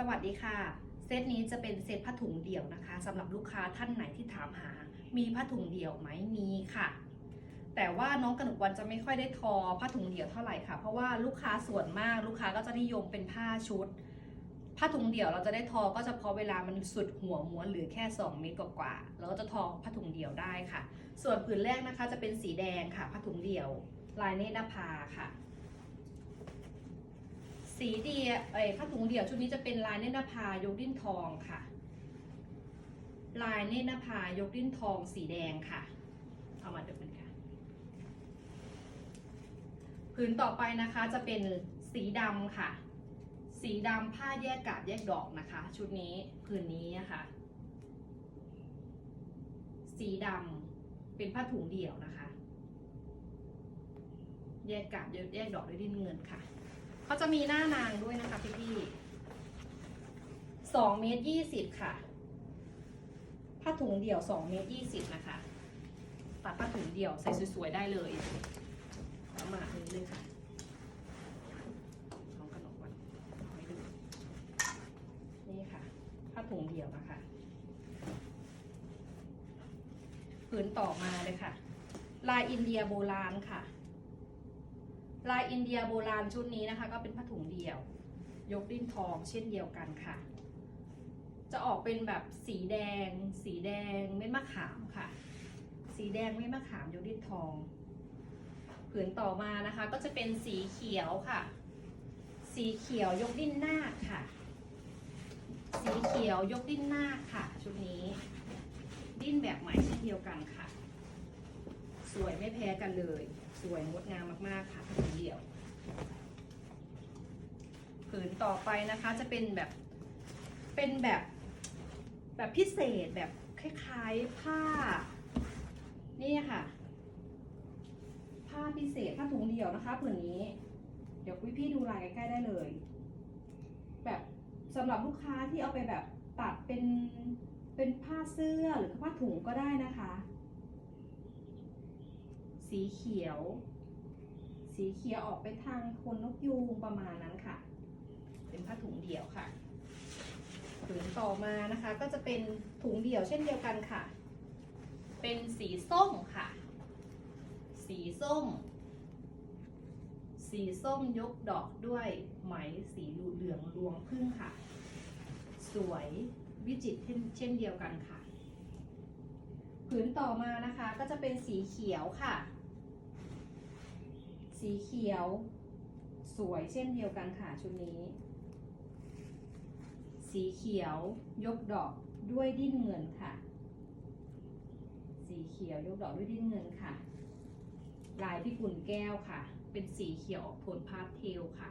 สวัสดีค่ะ เซตนี้จะเป็นเซตผ้าถุงเดี่ยวนะคะสำหรับลูกค้าท่านไหนที่ถามหา มีผ้าถุงเดี่ยวไหมมีค่ะ แต่ว่าน้องกระหนกวันจะไม่ค่อยได้ทอผ้าถุงเดี่ยวเท่าไหร่ค่ะ เพราะว่าลูกค้าส่วนมากลูกค้าก็จะนิยมเป็นผ้าชุด ผ้าถุงเดี่ยวเราจะได้ทอก็เฉพาะเวลามันสุดหัวม้วนหรือแค่ 2 เมตรกว่าๆเราก็จะทอผ้าถุงเดี่ยวได้ค่ะ ส่วนผืนแรกนะคะจะเป็นสีแดงค่ะผ้าถุงเดี่ยว ลายเนตรนภาค่ะ สีเดียเอ้ผ้าถุงเดี่ยวชุดนี้จะเป็นลายเนตรนภายกดิ้นทองค่ะ ลายเนตรนภายกดิ้นทองสีแดงค่ะ เอามาดูกันค่ะผืนต่อไปนะคะจะเป็นสีดำค่ะ สีดำผ้าแยกกาบแยกดอกนะคะ ชุดนี้ผืนนี้นะคะสีดำเป็นผ้าถุงเดี่ยวนะคะ แยกกาบแยกดอกด้วยดิ้นเงินค่ะ เขาจะมีหน้านางด้วยนะคะพี่พี่สองเมตรยี่สิบค่ะ ผ้าถุงเดี่ยวสองเมตรยี่สิบนะคะ ตัดผ้าถุงเดี่ยวใส่สวยๆได้เลยเอามาอันนี้เลยค่ะน้องกระหนกวันเอาให้ดูนี่ค่ะ ผ้าถุงเดี่ยวนะคะผืนต่อมาเลยค่ะ ลายอินเดียโบราณค่ะ ลายอินเดียโบราณชุดนี้นะคะ ก็เป็นผ้าถุงเดี่ยว ยกดิ้นทองเช่นเดียวกันค่ะ จะออกเป็นแบบสีแดง สีแดงเม็ดมะขามค่ะ สีแดงเม็ดมะขามยกดิ้นทอง ผืนต่อมานะคะ ก็จะเป็นสีเขียวค่ะ สีเขียวยกดิ้นนาคค่ะ สีเขียวยกดิ้นนาคค่ะ ชุดนี้ ดิ้นแบบใหม่เช่นเดียวกันค่ะ สวยไม่แพ้กันเลย สวยงดงามมากๆค่ะผืนเดียวผืนต่อไปนะคะจะเป็นแบบเป็นแบบแบบพิเศษแบบคล้ายๆผ้า นี่ค่ะ ผ้าพิเศษผ้าถุงเดี่ยวนะคะผืนนี้ เดี๋ยวพี่พี่ดูลายใกล้ๆได้เลย แบบสำหรับลูกค้าที่เอาไปแบบตัดเป็นเป็นผ้าเสื้อหรือผ้าถุงก็ได้นะคะ สีเขียว สีเขียวออกไปทางคนนกยูงประมาณนั้นค่ะ เป็นผ้าถุงเดี่ยวค่ะผืนต่อมานะคะก็จะเป็นถุงเดี่ยวเช่นเดียวกันค่ะ เป็นสีส้มค่ะ สีส้ม สีส้มยกดอกด้วยไหมสีเหลืองรวงพึ่งค่ะ สวยวิจิตรเช่นเดียวกันค่ะ ผืนต่อมานะคะก็จะเป็นสีเขียวค่ะ สีเขียว สวยเช่นเดียวกันค่ะชุดนี้ สีเขียวยกดอกด้วยดิ้นเงินค่ะ สีเขียวยกดอกด้วยดิ้นเงินค่ะ ลายพิกุลแก้วค่ะ เป็นสีเขียวออกโทนพาสเทลค่ะ